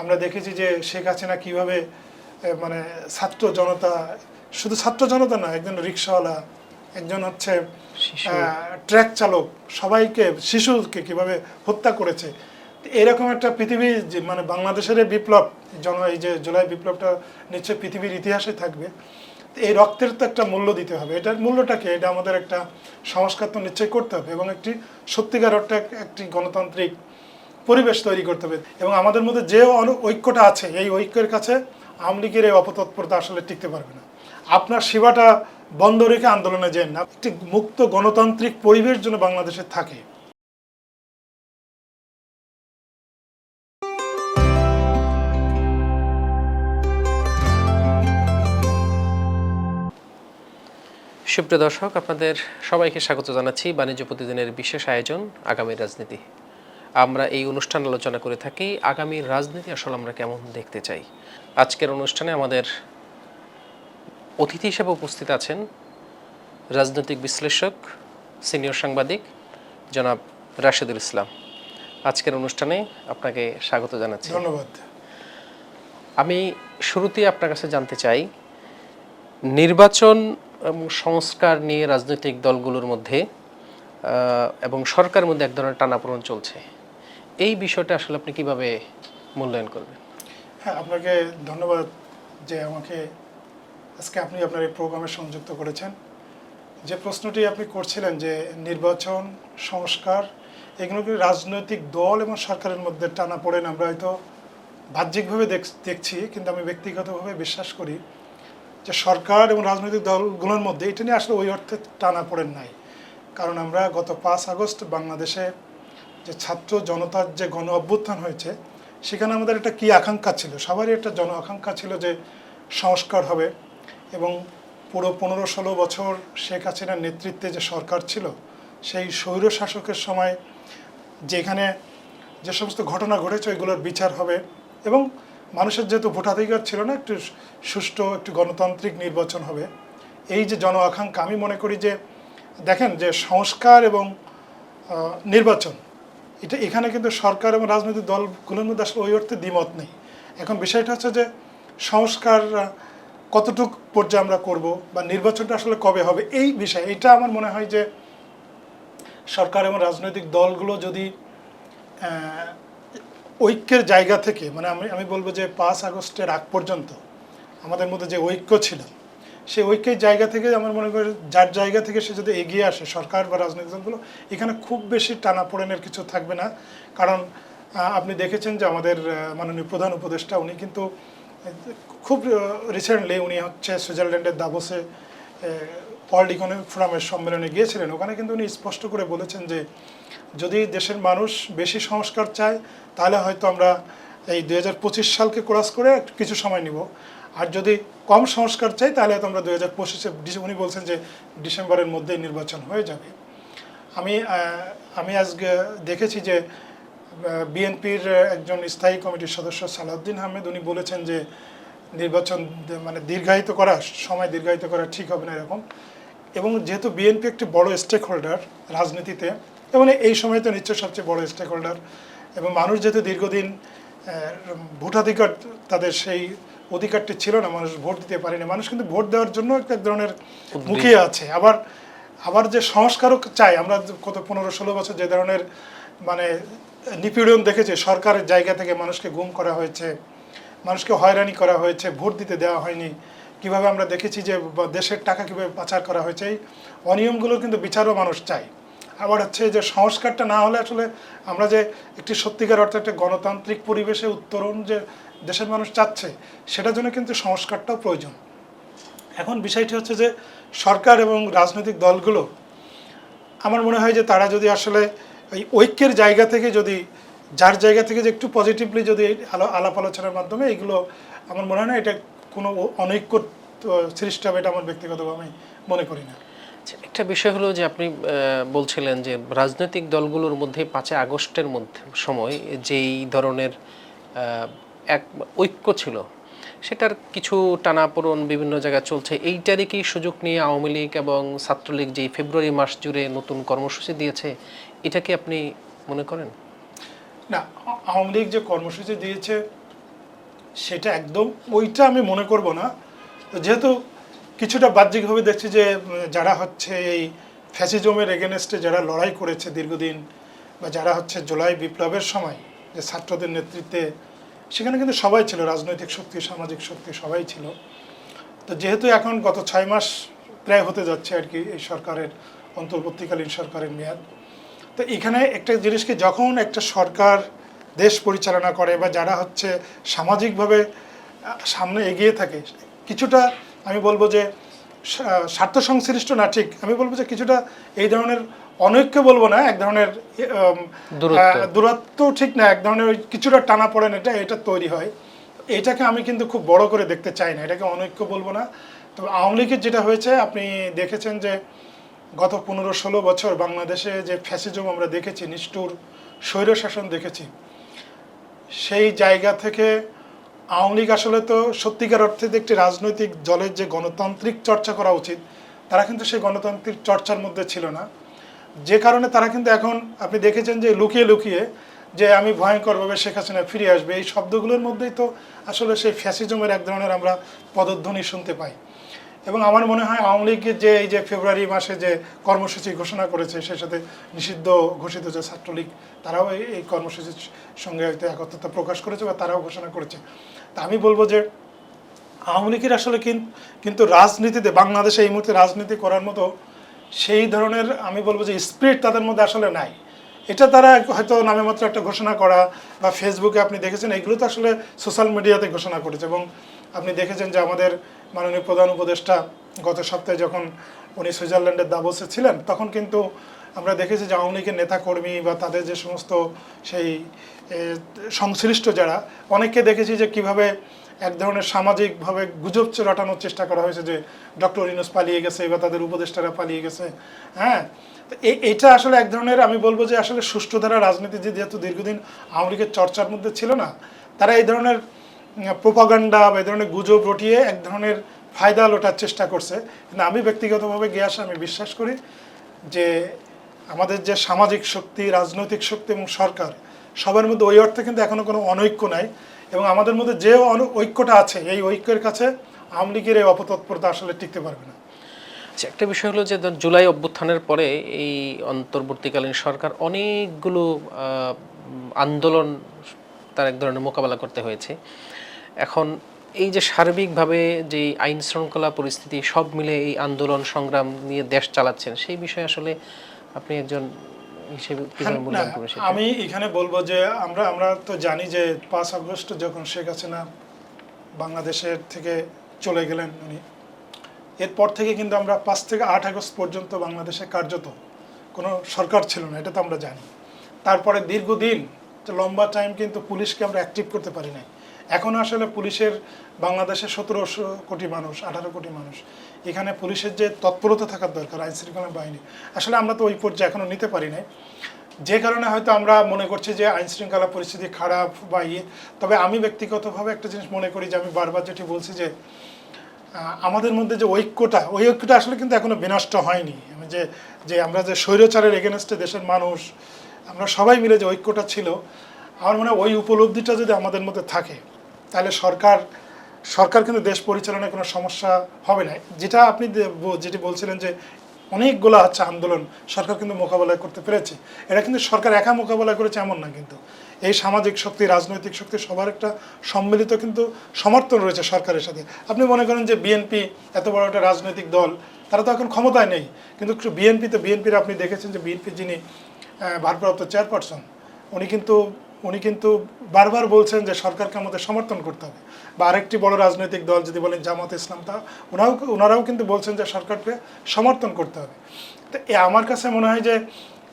আমরা দেখেছি যে শেখ হাসিনা কীভাবে মানে ছাত্র জনতা শুধু ছাত্র জনতা না একজন রিক্সাওয়ালা একজন হচ্ছে ট্র্যাক চালক সবাইকে শিশুকে কীভাবে হত্যা করেছে। এরকম একটা পৃথিবী যে মানে বাংলাদেশের বিপ্লব জন এই যে জুলাই বিপ্লবটা নিশ্চয়ই পৃথিবীর ইতিহাসে থাকবে তো এই রক্তের তো একটা মূল্য দিতে হবে। এটার মূল্যটাকে এটা আমাদের একটা সংস্কার তো নিশ্চয়ই করতে হবে এবং একটি সত্যিকার অর্থে একটি গণতান্ত্রিক পরিবেশ তৈরি করতে হবে। এবং আমাদের মধ্যে যে ঐক্যটা আছে, এই ঐক্যের কাছে আওয়ামী লীগের এই অপতৎপরতা আসলে টিকতে পারবে না। আপনার সেবাটা বন্ধ রেখে আন্দোলনে যেন না। একটি মুক্ত গণতান্ত্রিক পরিবেশ যেন বাংলাদেশে থাকে। সুপ্রিয় দর্শক, আপনাদের সবাইকে স্বাগত জানাচ্ছি। বাণিজ্য প্রতিদিনের বিশেষ আয়োজন, আগামী রাজনীতি। আমরা এই অনুষ্ঠান আলোচনা করে থাকি। আগামী রাজনীতি আসলে আমরা কেমন দেখতে চাই? আজকের অনুষ্ঠানে আমাদের অতিথি হিসেবে উপস্থিত আছেন রাজনৈতিক বিশ্লেষক সিনিয়র সাংবাদিক জনাব রাশেদুল ইসলাম। আজকের অনুষ্ঠানে আপনাকে স্বাগত জানাচ্ছি। ধন্যবাদ। আমি শুরুতেই আপনার কাছে জানতে চাই নির্বাচন এবং সংস্কার নিয়ে রাজনৈতিক দলগুলোর মধ্যে এবং সরকারের মধ্যে এক ধরনের টানাপোড়েন চলছে। এই বিষয়টা আসলে আপনি কীভাবে মূল্যায়ন করবেন? হ্যাঁ আপনাকে ধন্যবাদ যে আমাকে আজকে আপনি আপনার এই প্রোগ্রামে সংযুক্ত করেছেন। যে প্রশ্নটি আপনি করছিলেন যে নির্বাচন, সংস্কার, এগুলো রাজনৈতিক দল এবং সরকারের মধ্যে টানা পড়েন আমরা হয়তো বাহ্যিকভাবে দেখ- দেখছি, কিন্তু আমি ব্যক্তিগতভাবে বিশ্বাস করি যে সরকার এবং রাজনৈতিক দলগুলোর মধ্যে এটা নিয়ে আসলে ওই অর্থে টানা পড়েন নাই। কারণ আমরা গত পাঁচ আগস্ট বাংলাদেশে যে ছাত্র জনতার যে গণ অভ্যুত্থান হয়েছে, সেখানে আমাদের একটা কী আকাঙ্ক্ষা ছিল? সবারই একটা জন আকাঙ্ক্ষা ছিল যে সংস্কার হবে এবং পুরো পনেরো ষোলো বছর শেখ হাসিনার নেতৃত্বে যে সরকার ছিল, সেই স্বৈর শাসকের সময় যেখানে যে সমস্ত ঘটনা ঘটেছে, ওইগুলোর বিচার হবে এবং মানুষের যেহেতু ভোটাধিকার ছিল না, একটু সুষ্ঠু, একটু গণতান্ত্রিক নির্বাচন হবে। এই যে জন আকাঙ্ক্ষা, আমি মনে করি যে, দেখেন যে সংস্কার এবং নির্বাচন এটা এখানে কিন্তু সরকার এবং রাজনৈতিক দলগুলোর মধ্যে আসলে ওই অর্থে দ্বিমত নেই। এখন বিষয়টা হচ্ছে যে সংস্কার কতটুক পর্যায়ে আমরা করব বা নির্বাচনটা আসলে কবে হবে এই বিষয়, এটা আমার মনে হয় যে সরকার এবং রাজনৈতিক দলগুলো যদি ঐক্যের জায়গা থেকে মানে আমি আমি বলব যে পাঁচ আগস্টের আগ পর্যন্ত আমাদের মধ্যে যে ঐক্য ছিল সেই ঐক্যের জায়গা থেকে আমার মনে করি যার জায়গা থেকে সে যদি এগিয়ে আসে সরকার বা রাজনৈতিক দলগুলো, এখানে খুব বেশি টানাপোড়েনের কিছু থাকবে না। কারণ আপনি দেখেছেন যে আমাদের মাননীয় প্রধান উপদেষ্টা, উনি কিন্তু, খুব রিসেন্টলি উনি হচ্ছে সুইজারল্যান্ডের দাবোসে ওয়ার্ল্ড ইকোনমিক ফোরামের সম্মেলনে গিয়েছিলেন। ওখানে কিন্তু উনি স্পষ্ট করে বলেছেন যে, যদি দেশের মানুষ বেশি সংস্কার চায়, তাহলে হয়তো আমরা এই দু হাজার পঁচিশ সালকে ক্রস করে কিছু সময় নিব। আর যদি কম সংস্কার চাই, তাহলে হয়তো আমরা দুই হাজার পঁচিশে উনি বলছেন যে ডিসেম্বরের মধ্যেই নির্বাচন হয়ে যাবে। আমি আমি আজকে দেখেছি যে বিএনপির একজন স্থায়ী কমিটির সদস্য সালাউদ্দিন আহমেদ, উনি বলেছেন যে নির্বাচন মানে দীর্ঘায়িত করা, সময় দীর্ঘায়িত করা ঠিক হবে না এরকম। এবং যেহেতু বিএনপি একটি বড় স্টেক হোল্ডার রাজনীতিতে এবং এই সময় তো নিশ্চয় সবচেয়ে বড় স্টেক হোল্ডার এবং মানুষ যেহেতু দীর্ঘদিন ভোটাধিকার তাদের সেই অধিকারটি ছিল না মানুষ ভোট দিতে পারেনি। মানুষ কিন্তু ভোট দেওয়ার জন্য একটা এক ধরনের মুখিয়ে আছে। আবার আবার যে সংস্কারও চাই আমরা কত পনেরো ষোলো বছর যে ধরনের মানে নিপীড়ন দেখেছে সরকারের জায়গা থেকে মানুষকে গুম করা হয়েছে মানুষকে হয়রানি করা হয়েছে ভোট দিতে দেওয়া হয়নি। কীভাবে আমরা দেখেছি যে বা দেশের টাকা কীভাবে পাচার করা হয়েছে এই অনিয়মগুলোর কিন্তু বিচারও মানুষ চায়। আবার হচ্ছে যে সংস্কারটা না হলে আসলে আমরা যে একটি সত্যিকার অর্থে একটা গণতান্ত্রিক পরিবেশে উত্তরণ যে দেশের মানুষ চাচ্ছে, সেটার জন্য কিন্তু সংস্কারটাও প্রয়োজন। এখন বিষয়টি হচ্ছে যে সরকার এবং রাজনৈতিক দলগুলো, আমার মনে হয় যে তারা যদি আসলে ওই ঐক্যের জায়গা থেকে যদি, যার জায়গা থেকে যে একটু পজিটিভলি যদি আলো- আলাপ আলোচনার মাধ্যমে এগুলো, আমার মনে হয় না এটা কোনো অনৈক্য সৃষ্টি হবে এটা আমার ব্যক্তিগতভাবে আমি মনে করি না। একটা বিষয় হলো যে আপনি বলছিলেন যে রাজনৈতিক দলগুলোর মধ্যে পাঁচে আগস্টের মধ্যে সময় যেই ধরনের এক ঐক্য ছিল, সেটার কিছু টানাপোড়ন বিভিন্ন জায়গায় চলছে। এইটারই কি সুযোগ নিয়ে আওয়ামী লীগ এবং ছাত্রলীগ যেই ফেব্রুয়ারি মাস জুড়ে নতুন কর্মসূচি দিয়েছে, এটা কি আপনি মনে করেন? না, আওয়ামী লীগ যে কর্মসূচি দিয়েছে, সেটা একদম, ওইটা আমি মনে করব না। যেহেতু কিছুটা বাহ্যিকভাবে দেখছি যে যারা হচ্ছে এই ফ্যাসিজমের এগেনস্টে যারা লড়াই করেছে দীর্ঘদিন বা যারা হচ্ছে জুলাই বিপ্লবের সময় যে ছাত্রদের নেতৃত্বে, সেখানে কিন্তু সবাই ছিল, রাজনৈতিক শক্তি, সামাজিক শক্তি সবাই ছিল। তো যেহেতু এখন গত ছয় মাস প্রায় হতে যাচ্ছে আর কি এই সরকারের, অন্তর্বর্তীকালীন সরকারের মেয়াদ, তো এখানে একটা জিনিসকে যখন একটা সরকার দেশ পরিচালনা করে বা যারা হচ্ছে সামাজিকভাবে সামনে এগিয়ে থাকে, কিছুটা আমি বলব যে স্বার্থ সংশ্লিষ্ট না ঠিক। আমি বলব যে কিছুটা এই ধরনের অনৈক্য বলব না এক ধরনের দূরত্ব। ঠিক না এক ধরনের কিছুটা টানা পড়েন এটা এটা তৈরি হয়। এটাকে আমি কিন্তু খুব বড় করে দেখতে চাই না এটাকে অনৈক্য বলব না। তবে আওয়ামী লীগের যেটা হয়েছে আপনি দেখেছেন যে গত পনেরো ষোলো বছর বাংলাদেশে যে ফ্যাসিজম আমরা দেখেছি নিষ্ঠুর স্বৈরশাসন দেখেছি সেই জায়গা থেকে আওয়ামী লীগ আসলে তো সত্যিকার অর্থে একটি রাজনৈতিক দলের যে গণতান্ত্রিক চর্চা করা উচিত, তারা কিন্তু সেই গণতান্ত্রিক চর্চার মধ্যে ছিল না। যে কারণে তারা কিন্তু এখন আপনি দেখেছেন যে লুকিয়ে লুকিয়ে যে আমি ভয়ঙ্করভাবে শেখ হাসিনা ফিরে আসবে, এই শব্দগুলোর মধ্যেই তো আসলে সেই ফ্যাসিজমের এক ধরনের আমরা পদধ্বনি শুনতে পাই। এবং আমার মনে হয় আওয়ামী লীগের যে এই যে ফেব্রুয়ারি মাসে যে কর্মসূচি ঘোষণা করেছে, সেই সাথে নিষিদ্ধ ঘোষিত যে ছাত্রলীগ, তারাও এই কর্মসূচির সঙ্গে হয়তো একত্রতা প্রকাশ করেছে বা তারাও ঘোষণা করেছে। আমি বলব যে আওয়ামী লীগের আসলে কিন- কিন্তু রাজনীতিতে, বাংলাদেশে এই মুহূর্তে রাজনীতি করার মতো সেই ধরনের, আমি বলব যে স্পিরিট তাদের মধ্যে আসলে নাই। এটা তারা হয়তো নামে মাত্র একটা ঘোষণা করা বা ফেসবুকে আপনি দেখেছেন, এগুলো তো আসলে সোশ্যাল মিডিয়াতে ঘোষণা করেছে। এবং আপনি দেখেছেন যে আমাদের মাননীয় প্রধান উপদেষ্টা গত সপ্তাহে যখন উনি সুইজারল্যান্ডের দাবসে ছিলেন, তখন কিন্তু আমরা দেখেছি যে আওয়ামী লীগের নেতাকর্মী বা তাদের যে সমস্ত সেই সংশ্লিষ্ট যারা, অনেককে দেখেছি যে কীভাবে এক ধরনের সামাজিকভাবে গুজব রটানোর চেষ্টা করা হয়েছে যে ডক্টর ইনোস পালিয়ে গেছে বা তাদের উপদেষ্টারা পালিয়ে গেছে। হ্যাঁ? এটা আসলে এক ধরনের আমি বলব যে আসলে সুষ্ঠু ধারা রাজনীতি যে যেহেতু দীর্ঘদিন আওয়ামী লীগের চর্চার মধ্যে ছিল না, তারা এই ধরনের প্রোপাগান্ডা বা এই ধরনের গুজব রটিয়ে এক ধরনের ফায়দা লোটার চেষ্টা করছে। কিন্তু আমি ব্যক্তিগতভাবে গিয়ে আসে আমি বিশ্বাস করি যে আমাদের যে সামাজিক শক্তি, রাজনৈতিক শক্তি এবং সরকার সবার মধ্যে ওই অর্থে কিন্তু এখনও কোনো অনৈক্য নাই। এবং আমাদের মধ্যে যে ঐক্যটা আছে, এই ঐক্যের কাছে আওয়ামী লীগের এই অপতৎপরতা আসলে টিকতে পারবে না। আচ্ছা একটা বিষয় হলো যে জুলাই অভ্যুত্থানের পরে এই অন্তর্বর্তীকালীন সরকার অনেকগুলো আন্দোলন তার এক ধরনের মোকাবেলা করতে হয়েছে। এখন এই যে সার্বিকভাবে যে আইন শৃঙ্খলা পরিস্থিতি সব মিলে এই আন্দোলন সংগ্রাম নিয়ে দেশ চালাচ্ছেন, সেই বিষয়ে আসলে আপনি একজন সেটা? আমি এখানে বলব যে আমরা আমরা তো জানি যে পাঁচ আগস্ট যখন শেখ হাসিনা বাংলাদেশের থেকে চলে গেলেন উনি এরপর থেকে কিন্তু আমরা পাঁচ থেকে আট আগস্ট পর্যন্ত বাংলাদেশে কার্যত কোনো সরকার ছিল না এটা তো আমরা জানি তারপরে দীর্ঘদিন লম্বা টাইম কিন্তু পুলিশকে আমরা অ্যাক্টিভ করতে পারি নাই এখন আসলে পুলিশের বাংলাদেশে সতেরোশো কোটি মানুষ, আঠারো কোটি মানুষ। এখানে পুলিশের যে তৎপরতা থাকার দরকার, আইন শৃঙ্খলা বাহিনী। আসলে আমরা তো ওই পর্যায়ে এখনও নিতে পারি নাই। যে কারণে হয়তো আমরা মনে করছি যে আইন শৃঙ্খলা পরিস্থিতি খারাপ বা ইয়ে তবে আমি ব্যক্তিগতভাবে একটা জিনিস মনে করি যে আমি বারবার যেটি বলছি যে আমাদের মধ্যে যে ঐক্যটা, ওই ঐক্যটা আসলে কিন্তু এখনও বিনষ্ট হয়নি। যে যে আমরা যে স্বৈরচারের এগেনস্টে দেশের মানুষ, আমরা সবাই মিলে যে ঐক্যটা ছিল, আমার মনে হয় ওই উপলব্ধিটা যদি আমাদের মধ্যে থাকে তাহলে সরকার সরকার কিন্তু দেশ পরিচালনায় কোনো সমস্যা হবে না। যেটা আপনি যেটি বলছিলেন যে অনেকগুলো হচ্ছে আন্দোলন সরকার কিন্তু মোকাবেলা করতে পেরেছে। এটা কিন্তু সরকার একা মোকাবেলা করেছে এমন না কিন্তু। এই সামাজিক শক্তি, রাজনৈতিক শক্তি সবার একটা সম্মিলিত কিন্তু সমর্থন রয়েছে সরকারের সাথে। আপনি মনে করেন যে বিএনপি এত বড় একটা রাজনৈতিক দল, তারা তো এখন ক্ষমতায় নেই। কিন্তু বিএনপিতে বিএনপির আপনি দেখেছেন যে বিএনপি যিনি ভারপ্রাপ্ত চেয়ারপারসন উনি কিন্তু উনি কিন্তু বারবার বলছেন যে সরকারকে আমাদের সমর্থন করতে হবে। বা আরেকটি বড় রাজনৈতিক দল যদি বলেন জামাত ইসলাম, তা ওনারাও ওনারাও কিন্তু বলছেন যে সরকারকে সমর্থন করতে হবে। তো এ আমার কাছে মনে হয় যে,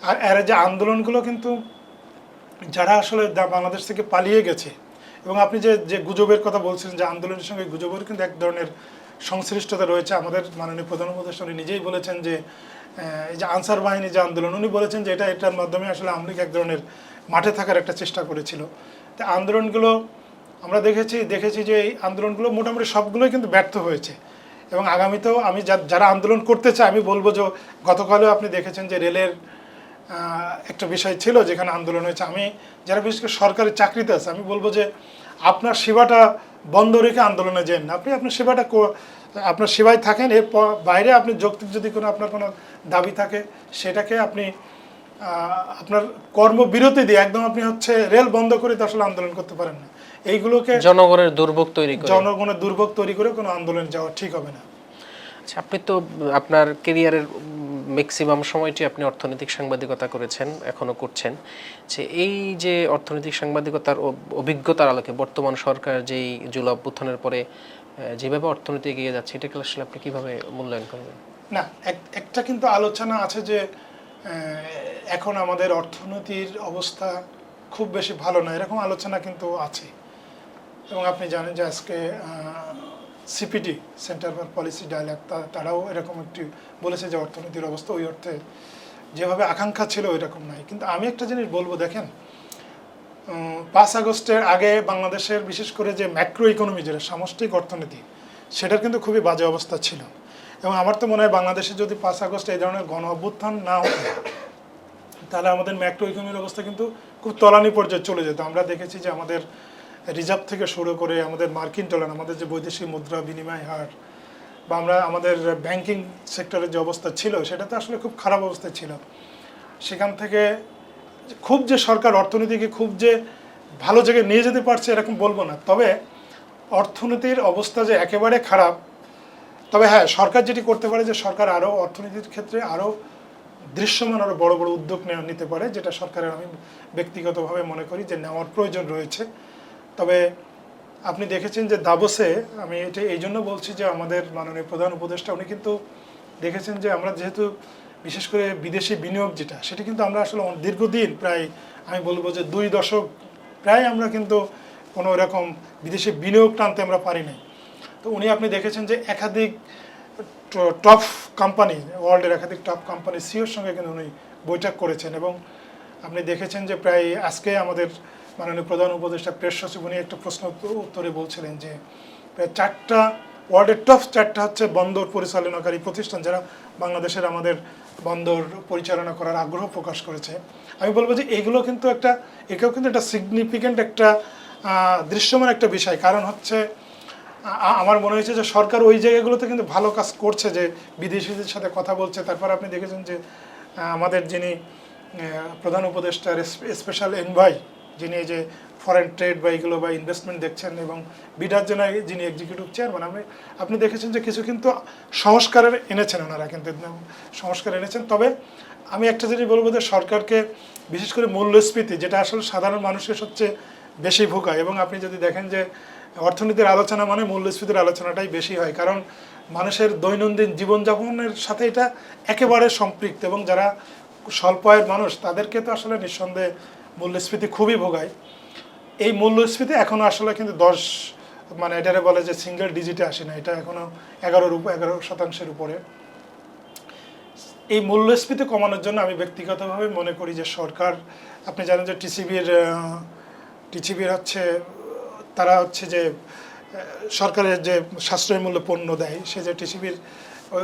আর এর যে আন্দোলনগুলো কিন্তু যারা আসলে বাংলাদেশ থেকে পালিয়ে গেছে, এবং আপনি যে যে গুজবের কথা বলছিলেন যে আন্দোলনের সঙ্গে গুজবের কিন্তু এক ধরনের সংশ্লিষ্টতা রয়েছে, আমাদের মাননীয় প্রধান উপদেষ্টা উনি নিজেই বলেছেন যে এই যে আনসার বাহিনী যে আন্দোলন, উনি বলেছেন যে এটা, এটার মাধ্যমে আসলে আওয়ামী লীগ এক ধরনের মাঠে থাকার একটা চেষ্টা করেছিল। তো আন্দোলনগুলো আমরা দেখেছি দেখেছি যে এই আন্দোলনগুলো মোটামুটি সবগুলোই কিন্তু ব্যর্থ হয়েছে। এবং আগামীতেও আমি যারা আন্দোলন করতে চায়, আমি বলব যে গতকালও আপনি দেখেছেন যে রেলের একটা বিষয় ছিল যেখানে আন্দোলন হয়েছে। আমি যারা বিশেষ করে সরকারি চাকরিতে আছে, আমি বলব যে আপনার সেবাটা বন্ধ রেখে আন্দোলনে যান। আপনি আপনার সেবাটা আপনার সেবায় থাকেন এর বাইরে আপনি যৌক্তিক যদি কোনো, আপনার কোনো দাবি থাকে, সেটাকে আপনি আপনার কর্মবিরতি দিয়ে একদম আপনি হচ্ছে রেল বন্ধ করে তো আসলে আন্দোলন করতে পারেন না। এইগুলোকে জনগণের দুর্ভোগ তৈরি করে। জনগণের দুর্ভোগ তৈরি করে কোনো আন্দোলন যাওয়া ঠিক হবে না। আচ্ছা আপনি তো আপনার কেরিয়ারের ম্যাক্সিমাম সময়টি আপনি অর্থনৈতিক সাংবাদিকতা করেছেন এখনও করছেন। যে এই যে অর্থনৈতিক সাংবাদিকতার অভিজ্ঞতার আলোকে বর্তমান সরকার যেই জুলাই অভ্যুত্থানের পরে যেভাবে অর্থনীতি এগিয়ে যাচ্ছে এটাকে আসলে আপনি কীভাবে মূল্যায়ন করবেন? না এক- একটা কিন্তু আলোচনা আছে যে এখন আমাদের অর্থনীতির অবস্থা খুব বেশি ভালো না, এরকম আলোচনা কিন্তু আছে। এবং আপনি জানেন যে আজকে CPD centre for policy dialogue তারাও এরকম একটি বলেছে যে অর্থনীতির অবস্থা ওই অর্থে যেভাবে আকাঙ্ক্ষা ছিল ওই রকম নাই। কিন্তু আমি একটা জিনিস বলব, দেখেন পাঁচ আগস্টের আগে বাংলাদেশের বিশেষ করে যে ম্যাক্রো ইকোনমি যেটা সামষ্টিক অর্থনীতি, সেটার কিন্তু খুবই বাজে অবস্থা ছিল। এবং আমার তো মনে হয় বাংলাদেশে যদি পাঁচ আগস্ট এই ধরনের গণ অভ্যুত্থান না হতো, তাহলে আমাদের ম্যাক্রো ইকোনমির অবস্থা কিন্তু খুব তলানি পর্যায়ে চলে যেত। আমরা দেখেছি যে আমাদের রিজার্ভ থেকে শুরু করে আমাদের মার্কিন ডলার আমাদের যে বৈদেশিক মুদ্রা বিনিময় হার বা আমরা আমাদের ব্যাংকিং সেক্টরের যে অবস্থা ছিল, সেটা তো আসলে খুব খারাপ অবস্থায় ছিল। সেখান থেকে খুব যে সরকার অর্থনীতিকে খুব যে ভালো জায়গায় নিয়ে যেতে পারছে এরকম বলব না। তবে অর্থনীতির অবস্থা যে একেবারে খারাপ তবে হ্যাঁ সরকার যেটি করতে পারে যে সরকার আরও অর্থনীতির ক্ষেত্রে আরও দৃশ্যমান আরও বড় বড় উদ্যোগ নিতে পারে, যেটা সরকারের আমি ব্যক্তিগতভাবে মনে করি যে নেওয়ার প্রয়োজন রয়েছে। তবে আপনি দেখেছেন যে দাবসে আমি এটা এই জন্য বলছি যে আমাদের মাননীয় প্রধান উপদেষ্টা, উনি কিন্তু দেখেছেন যে আমরা যেহেতু বিশেষ করে বিদেশি বিনিয়োগ যেটা, সেটা কিন্তু আমরা আসলে দীর্ঘদিন প্রায় আমি বলব যে দুই দশক প্রায় আমরা কিন্তু কোনো এরকম বিদেশি বিনিয়োগ টানতে আমরা পারি নাই। তো উনি আপনি দেখেছেন যে একাধিক টপ কোম্পানি ওয়ার্ল্ডের একাধিক টপ কোম্পানি সিওর সঙ্গে কিন্তু উনি বৈঠক করেছেন এবং আপনি দেখেছেন যে প্রায় আজকে আমাদের মাননীয় প্রধান উপদেষ্টা প্রেস সচিব উনি একটা প্রশ্ন উত্তরে বলছিলেন যে প্রায় চারটা ওয়ার্ল্ডের টপ চারটা হচ্ছে বন্দর পরিচালনাকারী প্রতিষ্ঠান যারা বাংলাদেশের আমাদের বন্দর পরিচালনা করার আগ্রহ প্রকাশ করেছে। আমি বলব যে এগুলো কিন্তু একটা এটাও কিন্তু একটা সিগনিফিক্যান্ট একটা দৃশ্যমান একটা বিষয়। কারণ হচ্ছে আমার মনে হয়েছে যে সরকার ওই জায়গাগুলোতে কিন্তু ভালো কাজ করছে যে বিদেশিদের সাথে কথা বলছে। তারপর আপনি দেখেছেন যে আমাদের যিনি প্রধান উপদেষ্টার স্পেশাল এনভাই যিনি যে ফরেন ট্রেড বা এগুলো বা ইনভেস্টমেন্ট দেখছেন এবং বিডার জন্য যিনি এক্সিকিউটিভ চেয়ারম্যান আমি, আপনি দেখেছেন যে কিছু কিন্তু সংস্কারের এনেছেন ওনারা কিন্তু সংস্কার এনেছেন। তবে আমি একটা জিনিস বলব যে সরকারকে বিশেষ করে মূল্যস্ফীতি, যেটা আসলে সাধারণ মানুষের সবচেয়ে বেশি ভোগায় এবং আপনি যদি দেখেন যে অর্থনীতির আলোচনা মানে মূল্যস্ফীতির আলোচনাটাই বেশি হয়, কারণ মানুষের দৈনন্দিন জীবনযাপনের সাথে এটা একেবারে সম্পৃক্ত এবং যারা স্বল্প আয়ের মানুষ, তাদেরকে তো আসলে নিঃসন্দেহে মূল্যস্ফীতি খুবই ভোগায়। এই মূল্যস্ফীতি এখনও আসলে কিন্তু দশ মানে এটারে বলে যে সিঙ্গেল ডিজিটে আসে না, এটা এখনও এগারোর উপর এগারো শতাংশের উপরে। এই মূল্যস্ফীতি কমানোর জন্য আমি ব্যক্তিগতভাবে মনে করি যে সরকার, আপনি জানেন যে টিসিবির টিসিবির হচ্ছে তারা হচ্ছে যে সরকারের যে সাশ্রয় মূল্য পণ্য দেয়, সে যে টিসিবির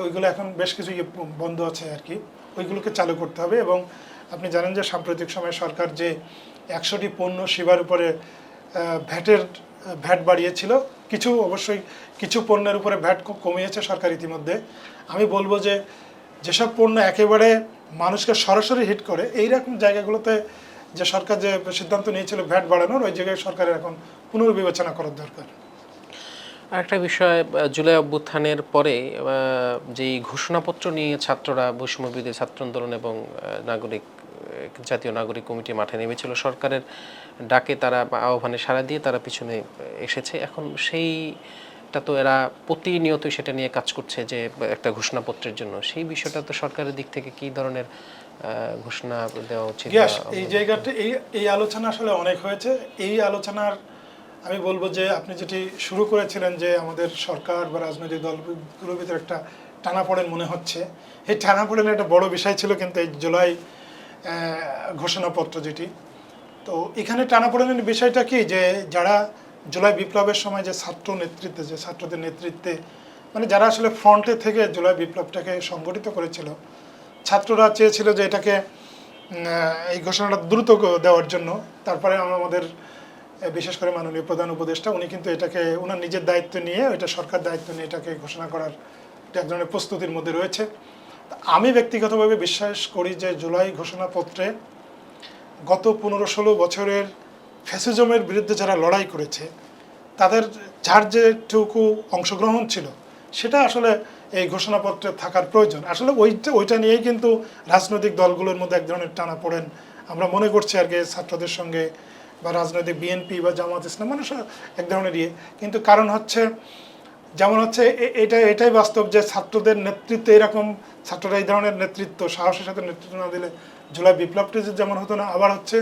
ওইগুলো এখন বেশ কিছু ইয়ে বন্ধ আছে আর কি। ওইগুলোকে চালু করতে হবে এবং আপনি জানেন যে সাম্প্রতিক সময়ে সরকার যে একশোটি পণ্য সেবার উপরে ভ্যাটের, ভ্যাট বাড়িয়েছিল, কিছু অবশ্যই কিছু পণ্যের উপরে ভ্যাট কমিয়েছে সরকার ইতিমধ্যে। আমি বলব যে, যেসব পণ্য একেবারে মানুষকে সরাসরি হিট করে এই রকম জায়গাগুলোতে যে সরকার যে সিদ্ধান্ত নিয়েছিল ভ্যাট বাড়ানোর, ওই জায়গায় সরকারের এখন পুনর্বিবেচনা করার দরকার। আরেকটা বিষয় জুলাই অভ্যুত্থানের পরে যেই ঘোষণাপত্র নিয়ে ছাত্ররা বৈষম্যবিধি ছাত্র আন্দোলন এবং নাগরিক জাতীয় নাগরিক কমিটি মাঠে নেমেছিল, সরকারের ডাকে তারা আহ্বানে সাড়া দিয়ে তারা পিছনে এসেছে। এখন সেইটা তো এরা প্রতিনিয়তই সেটা নিয়ে কাজ করছে যে, একটা ঘোষণাপত্রের জন্য। সেই বিষয়টা তো সরকারের দিক থেকে কি ধরনের ঘোষণা দেওয়া উচিত এই জায়গাটা এই এই আলোচনা আসলে অনেক হয়েছে। এই আলোচনার আমি বলব যে আপনি যেটি শুরু করেছিলেন যে আমাদের সরকার বা রাজনৈতিক দলগুলোর ভিতরে একটা টানাপোড়েন মনে হচ্ছে। এই টানাপোড়েনের একটা বড় বিষয় ছিল কিন্তু এই জুলাই আহ, ঘোষণাপত্র যেটি। তো এখানে টানাপোড়েনের বিষয়টা কি যে যারা জুলাই বিপ্লবের সময় যে ছাত্র নেতৃত্বে যে ছাত্রদের নেতৃত্বে মানে যারা আসলে ফ্রন্টে থেকে জুলাই বিপ্লবটাকে সংগঠিত করেছিল ছাত্ররা চেয়েছিল যে এটাকে এই ঘোষণাটা দ্রুত দেওয়ার জন্য। তারপরে আমাদের বিশেষ করে মাননীয় প্রধান উপদেষ্টা, উনি কিন্তু এটাকে ওনার নিজের দায়িত্ব নিয়ে এটা সরকার দায়িত্ব নিয়ে এটাকে ঘোষণা করার এক ধরনের প্রস্তুতির মধ্যে রয়েছে। আমি ব্যক্তিগতভাবে বিশ্বাস করি যে জুলাই ঘোষণাপত্রে গত পনেরো ষোলো বছরের ফ্যাসিজমের বিরুদ্ধে যারা লড়াই করেছে, তাদের যার যেটুকু অংশগ্রহণ ছিল, সেটা আসলে এই ঘোষণাপত্রে থাকার প্রয়োজন। আসলে ওইটা ওইটা নিয়েই কিন্তু রাজনৈতিক দলগুলোর মধ্যে এক ধরনের টানা পড়েন। আমরা মনে করছি আর কি ছাত্রদের সঙ্গে বা রাজনৈতিক বিএনপি বা জামাত ইসলাম মানুষ এক ধরনের ইয়ে। কিন্তু কারণ হচ্ছে, যেমন হচ্ছে এটা, এটাই বাস্তব যে ছাত্রদের নেতৃত্বে এরকম ছাত্ররা এই ধরনের নেতৃত্ব, সাহসের সাথে নেতৃত্ব না দিলে জুলাই বিপ্লবটি যেমন হতো না, আবার হচ্ছে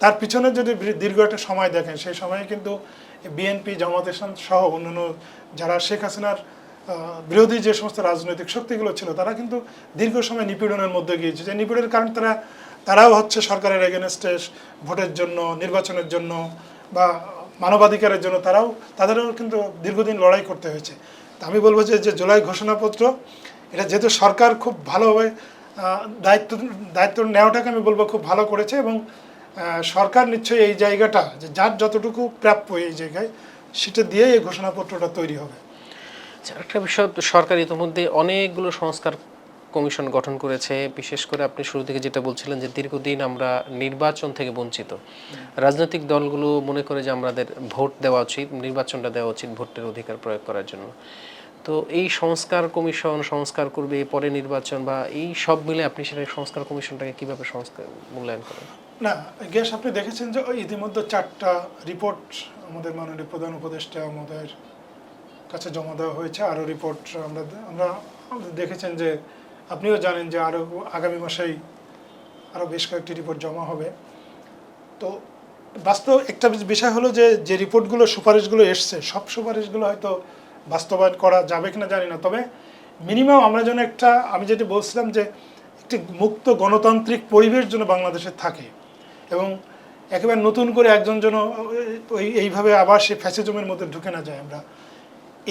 তার পিছনে যদি দীর্ঘ একটা সময় দেখেন, সেই সময়ে কিন্তু বিএনপি, জামাত ইসলাম সহ অন্যান্য যারা শেখ হাসিনার বিরোধী যে সমস্ত রাজনৈতিক শক্তিগুলো ছিল, তারা কিন্তু দীর্ঘ সময় নিপীড়নের মধ্যে গিয়েছে। যে নিপীড়নের কারণ তারা, তারাও হচ্ছে সরকারের এগেনস্টে ভোটের জন্য, নির্বাচনের জন্য বা মানবাধিকারের জন্য তারাও, তাদেরও কিন্তু দীর্ঘদিন লড়াই করতে হয়েছে। তা আমি বলব যে যে জুলাই ঘোষণাপত্র, এটা যেহেতু সরকার খুব ভালোভাবে দায়িত্ব দায়িত্ব নেওয়াটাকে আমি বলব খুব ভালো করেছে এবং সরকার নিশ্চয়ই এই জায়গাটা, যে যার যতটুকু প্রাপ্য এই জায়গায়, সেটা দিয়ে এই ঘোষণাপত্রটা তৈরি হবে। আচ্ছা, একটা বিষয় সরকার ইতিমধ্যে অনেকগুলো সংস্কার কমিশন গঠন করেছে। বিশেষ করে আপনি শুরু থেকে যেটা বলছিলেন যে দীর্ঘদিন আমরা নির্বাচন থেকে বঞ্চিত। রাজনৈতিক দলগুলো মনে করে যে আমাদের ভোট দেওয়া উচিত নির্বাচনটা দেওয়া উচিত ভোটের অধিকার প্রয়োগ করার জন্য। তো এই সংস্কার কমিশন সংস্কার করবে পরে নির্বাচন বা এই সব মিলে আপনি সেটা সংস্কার কমিশনটাকে কীভাবে সংস্কার মূল্যায়ন করেন? না গ্যাস আপনি দেখেছেন যে ইতিমধ্যে চারটা রিপোর্ট আমাদের মাননীয় প্রধান উপদেষ্টা আমাদের কাছে জমা দেওয়া হয়েছে, আরও রিপোর্ট আমরা আমরা দেখেছেন যে আপনিও জানেন যে আরও আগামী মাসেই আরও বেশ কয়েকটি রিপোর্ট জমা হবে। তো বাস্তব একটা বিষয় হলো যে যে রিপোর্টগুলো সুপারিশগুলো এসছে, সব সুপারিশগুলো হয়তো বাস্তবায়ন করা যাবে কিনা জানি না, তবে মিনিমাম আমরা যেন একটা, আমি যেটা বলছিলাম যে একটি মুক্ত গণতান্ত্রিক পরিবেশ যেন বাংলাদেশে থাকে এবং একেবারে নতুন করে একজন যেন ওই, এইভাবে আবার সে ফ্যাসিজমের মধ্যে ঢুকে না যায় আমরা।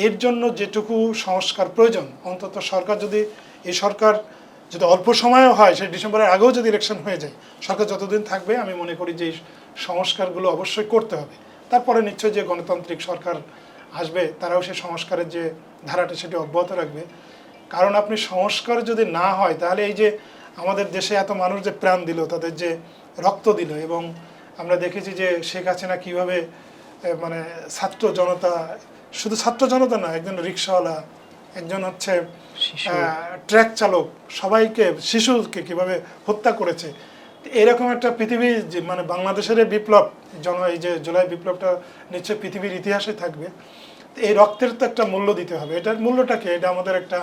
এর জন্য যেটুকু সংস্কার প্রয়োজন, অন্তত সরকার যদি, এই সরকার যদি অল্প সময়ও হয়, সেই ডিসেম্বরের আগেও যদি ইলেকশন হয়ে যায়, সরকার যতদিন থাকবে, আমি মনে করি যে সংস্কারগুলো অবশ্যই করতে হবে। তারপরে নিশ্চয়ই যে গণতান্ত্রিক সরকার আসবে, তারাও সেই সংস্কারের যে ধারাটা, সেটি অব্যাহত রাখবে। কারণ আপনি সংস্কার যদি না হয়, তাহলে এই যে আমাদের দেশে এত মানুষ যে প্রাণ দিল, তাদের যে রক্ত দিল, এবং আমরা দেখেছি যে শেখ হাসিনা কীভাবে মানে ছাত্র জনতা শুধু ছাত্র জনতা না একজন রিক্সাওয়ালা একজন হচ্ছে ট্র্যাক চালক সবাইকে শিশুকে কীভাবে হত্যা করেছে। এরকম একটা পৃথিবী মানে বাংলাদেশের বিপ্লব জন এই যে জুলাই বিপ্লবটা নিশ্চয়ই পৃথিবীর ইতিহাসে থাকবে এই রক্তের তো একটা মূল্য দিতে হবে। এটার মূল্যটাকে এটা আমাদের একটা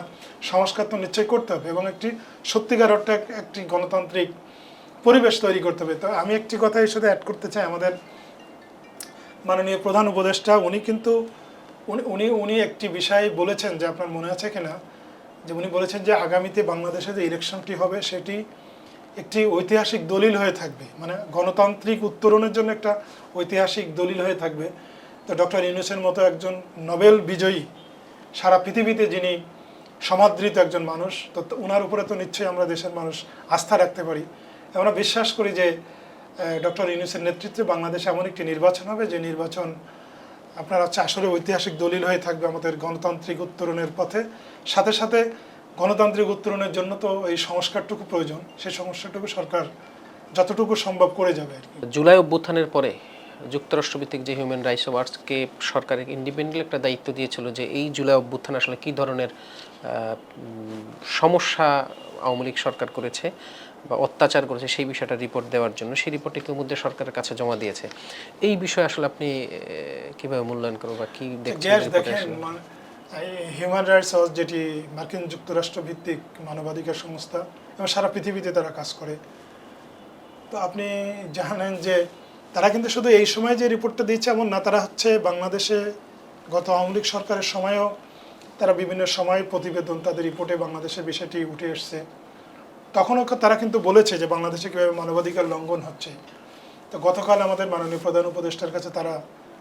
সংস্কার তো নিশ্চয়ই করতে হবে এবং একটি সত্যিকার অর্থে একটি গণতান্ত্রিক পরিবেশ তৈরি করতে হবে। তো আমি একটি কথা এর সাথে অ্যাড করতে চাই আমাদের মাননীয় প্রধান উপদেষ্টা উনি কিন্তু উনি উনি একটি বিষয় বলেছেন যে আপনার মনে আছে কিনা? যে উনি বলেছেন যে আগামীতে বাংলাদেশে যে ইলেকশনটি হবে, সেটি একটি ঐতিহাসিক দলিল হয়ে থাকবে। মানে গণতান্ত্রিক উত্তরণের জন্য একটা ঐতিহাসিক দলিল হয়ে থাকবে। তো ডক্টর ইউনুসের মতো একজন নোবেল বিজয়ী, সারা পৃথিবীতে যিনি সমাদৃত একজন মানুষ, তো ওনার উপরে তো নিশ্চয়ই আমরা দেশের মানুষ আস্থা রাখতে পারি। আমরা বিশ্বাস করি যে ডক্টর ইউনুসের নেতৃত্বে বাংলাদেশে এমন একটি নির্বাচন হবে, যে নির্বাচন আপনার হচ্ছে আসলে ঐতিহাসিক দলিল হয়ে থাকবে আমাদের গণতান্ত্রিক উত্তরণের পথে। সাথে সাথে গণতান্ত্রিক উত্তরণের জন্য তো এই সংস্কারটুকু প্রয়োজন। সেই সংস্কারটুকু সরকার যতটুকু সম্ভব করে যাবে জুলাই অভ্যুত্থানের পরে যুক্তরাষ্ট্রভিত্তিক যে হিউম্যান রাইটস ওয়ার্ডসকে সরকার ইন্ডিপেন্ডেন্ট একটা দায়িত্ব দিয়েছিল যে এই জুলাই অভ্যুত্থান আসলে কী ধরনের সমস্যা আওয়ামী লীগ সরকার করেছে। বা অত্যাচার করেছে সেই বিষয়টা রিপোর্ট দেওয়ার জন্য সেই রিপোর্ট ইতিমধ্যে সরকারের কাছে জমা দিয়েছে। এই বিষয়ে আসলে আপনি কীভাবে মূল্যায়ন করবেন বা কি দেখেন হিউম্যান রাইটস ওয়াচ যেটি মার্কিন যুক্তরাষ্ট্র ভিত্তিক মানবাধিকার সংস্থা এবং সারা পৃথিবীতে তারা কাজ করে তো আপনি জানেন যে তারা কিন্তু শুধু এই সময় যে রিপোর্টটা দিচ্ছে এমন না তারা হচ্ছে বাংলাদেশে গত আওয়ামী লীগ সরকারের সময়ও তারা বিভিন্ন সময় প্রতিবেদন তাদের রিপোর্টে বাংলাদেশের বিষয়টি উঠে এসছে। তখনও তারা কিন্তু বলেছে যে বাংলাদেশে কীভাবে মানবাধিকার লঙ্ঘন হচ্ছে। তো গতকাল আমাদের মাননীয় প্রধান উপদেষ্টার কাছে তারা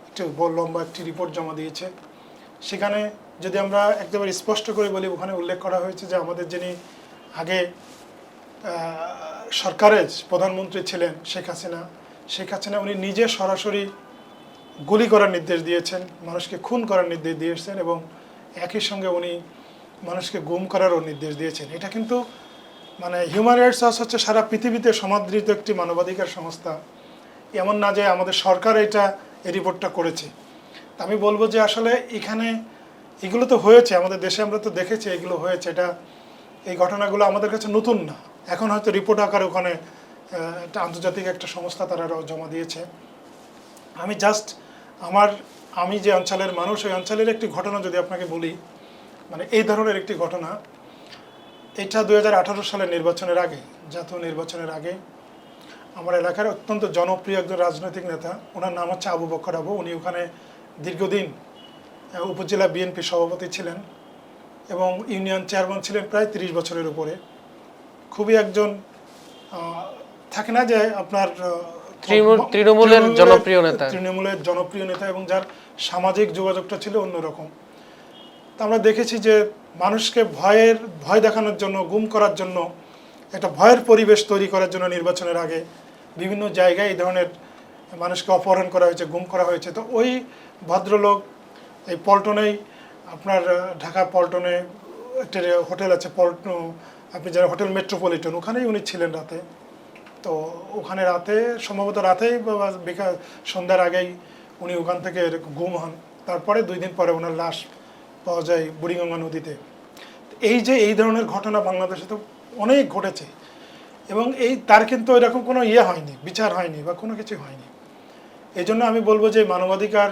একটি লম্বা একটি রিপোর্ট জমা দিয়েছে। সেখানে যদি আমরা একেবারে স্পষ্ট করে বলি, ওখানে উল্লেখ করা হয়েছে যে আমাদের যিনি আগে সরকারের প্রধানমন্ত্রী ছিলেন শেখ হাসিনা শেখ হাসিনা উনি নিজে সরাসরি গুলি করার নির্দেশ দিয়েছেন, মানুষকে খুন করার নির্দেশ দিয়েছেন এবং একই সঙ্গে উনি মানুষকে গুম করারও নির্দেশ দিয়েছেন। এটা কিন্তু মানে হিউম্যান রাইটস ওয়াচ হচ্ছে সারা পৃথিবীতে সমাদৃত একটি মানবাধিকার সংস্থা। এমন না যে আমাদের সরকার এটা, এই রিপোর্টটা করেছে। আমি বলব যে আসলে এখানে এগুলো তো হয়েছে, আমাদের দেশে আমরা তো দেখেছি এগুলো হয়েছে। এটা, এই ঘটনাগুলো আমাদের কাছে নতুন না। এখন হয়তো রিপোর্ট আকারে ওখানে একটা আন্তর্জাতিক একটা সংস্থা তারা জমা দিয়েছে। আমি জাস্ট আমার, আমি যে অঞ্চলের মানুষ, ওই অঞ্চলের একটি ঘটনা যদি আপনাকে বলি মানে এই ধরনের একটি ঘটনা এটা দু হাজার আঠারো সালের নির্বাচনের আগে জাতীয় নির্বাচনের আগে। আমার এলাকার অত্যন্ত জনপ্রিয় একজন রাজনৈতিক নেতা ওনার নাম হচ্ছে আবু বকর আবু। উনি ওখানে দীর্ঘদিন উপজেলা বিএনপি সভাপতি ছিলেন এবং ইউনিয়ন চেয়ারম্যান ছিলেন প্রায় তিরিশ বছরের উপরে। খুবই একজন থাকে না যে আপনার তৃণমূলের জনপ্রিয় নেতা। তৃণমূলের জনপ্রিয় নেতা এবং যার সামাজিক যোগাযোগটা ছিল অন্যরকম। তো আমরা দেখেছি যে মানুষকে ভয়ের, ভয় দেখানোর জন্য, গুম করার জন্য, একটা ভয়ের পরিবেশ তৈরি করার জন্য নির্বাচনের আগে বিভিন্ন জায়গায় এই ধরনের মানুষকে অপহরণ করা হয়েছে, গুম করা হয়েছে। তো ওই ভদ্রলোক এই পল্টনেই, আপনার ঢাকা পল্টনে একটা হোটেল আছে পল্টন আপনি যারা হোটেল মেট্রোপলিটন, ওখানেই উনি ছিলেন রাতে। তো ওখানে রাতে, সম্ভবত রাতেই বা সন্ধ্যার আগেই উনি ওখান থেকে গুম হন। তারপরে দুই দিন পরে ওনার লাশ পাওয়া যায় বুড়িগঙ্গা নদীতে। এই যে এই ধরনের ঘটনা বাংলাদেশে তো অনেক ঘটেছে এবং এই তার কিন্তু এরকম কোনো ইয়ে হয়নি, বিচার হয়নি বা কোনো কিছু হয়নি। এই জন্য আমি বলব যে মানবাধিকার,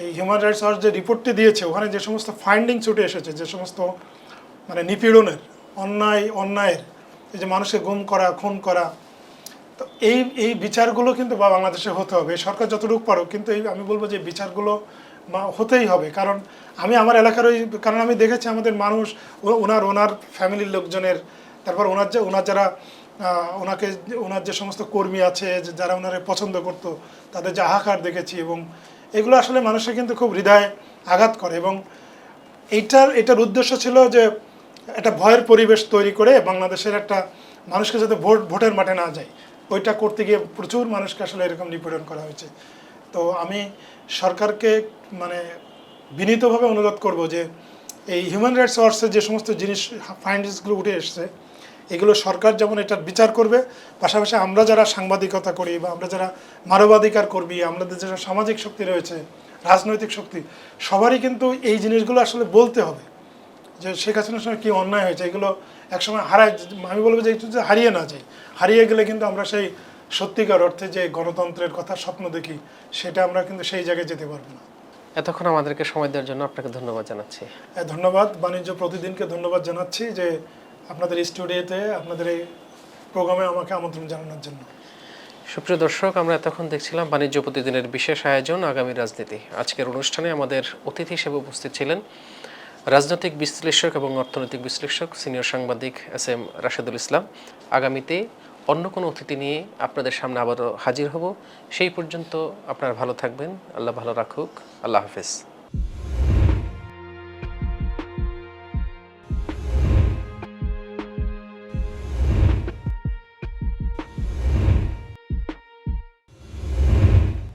এই হিউম্যান রাইটস ওয়াচ যে রিপোর্টটি দিয়েছে, ওখানে যে সমস্ত ফাইন্ডিংস উঠে এসেছে, যে সমস্ত মানে নিপীড়নের, অন্যায়, অন্যায়ের, এই যে মানুষকে গুম করা, খুন করা, তো এই এই বিচারগুলো কিন্তু বাংলাদেশে হতে হবে। সরকার যতটুকু পারো কিন্তু এই আমি বলব যে বিচারগুলো হতেই হবে। কারণ আমি আমার এলাকার ওই, কারণ আমি দেখেছি আমাদের মানুষ ওনার ওনার ফ্যামিলির লোকজনের, তারপর ওনার যে, ওনার যারা ওনাকে, ওনার যে সমস্ত কর্মী আছে যারা ওনারে পছন্দ করতো, তাদের যে হাহাকার দেখেছি এবং এগুলো আসলে মানুষের কিন্তু খুব হৃদয়ে আঘাত করে এবং এইটার, এটার উদ্দেশ্য ছিল যে একটা ভয়ের পরিবেশ তৈরি করে বাংলাদেশের একটা মানুষকে যাতে ভোট, ভোটের মাঠে না যায়। ওইটা করতে গিয়ে প্রচুর মানুষকে আসলে এরকম নিপীড়ন করা হয়েছে। তো আমি সরকারকে মানে বিনীতভাবে অনুরোধ করব যে এই হিউম্যান রাইটস ওয়ার্সের যে সমস্ত জিনিস ফাইন্ডিংসগুলো উঠে এসছে, এগুলো সরকার যেমন এটার বিচার করবে, পাশাপাশি আমরা যারা সাংবাদিকতা করি বা আমরা যারা মানবাধিকার কর্মী, আমাদের যারা সামাজিক শক্তি রয়েছে, রাজনৈতিক শক্তি, সবারই কিন্তু এই জিনিসগুলো আসলে বলতে হবে। যে শেখ হাসিনার সঙ্গে কী অন্যায় হয়েছে, এগুলো একসময় হারায়, আমি বলব যে হারিয়ে না যায়। হারিয়ে গেলে কিন্তু আমরা সেই সত্যিকার অর্থে যে গণতন্ত্রের কথা স্বপ্ন দেখি সেটা আমরা কিন্তু সেই জায়গায় যেতে পারব না। এতক্ষণ আমাদেরকে সময় দেওয়ার জন্য আপনাকে ধন্যবাদ জানাচ্ছি। হ্যাঁ, ধন্যবাদ। বাণিজ্য প্রতিদিনকে ধন্যবাদ জানাচ্ছি যে আপনাদের স্টুডিওতে আপনাদের এই প্রোগ্রামে আমাকে আমন্ত্রণ জানানোর জন্য। সুপ্রিয় দর্শক আমরা এতক্ষণ দেখছিলাম বাণিজ্য প্রতিদিনের বিশেষ আয়োজন আগামী রাজনীতি। আজকের অনুষ্ঠানে আমাদের অতিথি হিসেবে উপস্থিত ছিলেন রাজনৈতিক বিশ্লেষক এবং অর্থনৈতিক বিশ্লেষক সিনিয়র সাংবাদিক এস এম রাশেদুল ইসলাম। আগামীতে অন্য কোনো অতিথি নিয়ে আপনাদের সামনে আবারও হাজির হব। সেই পর্যন্ত আপনারা ভালো থাকবেন। আল্লাহ ভালো রাখুক। আল্লাহ হাফেজ।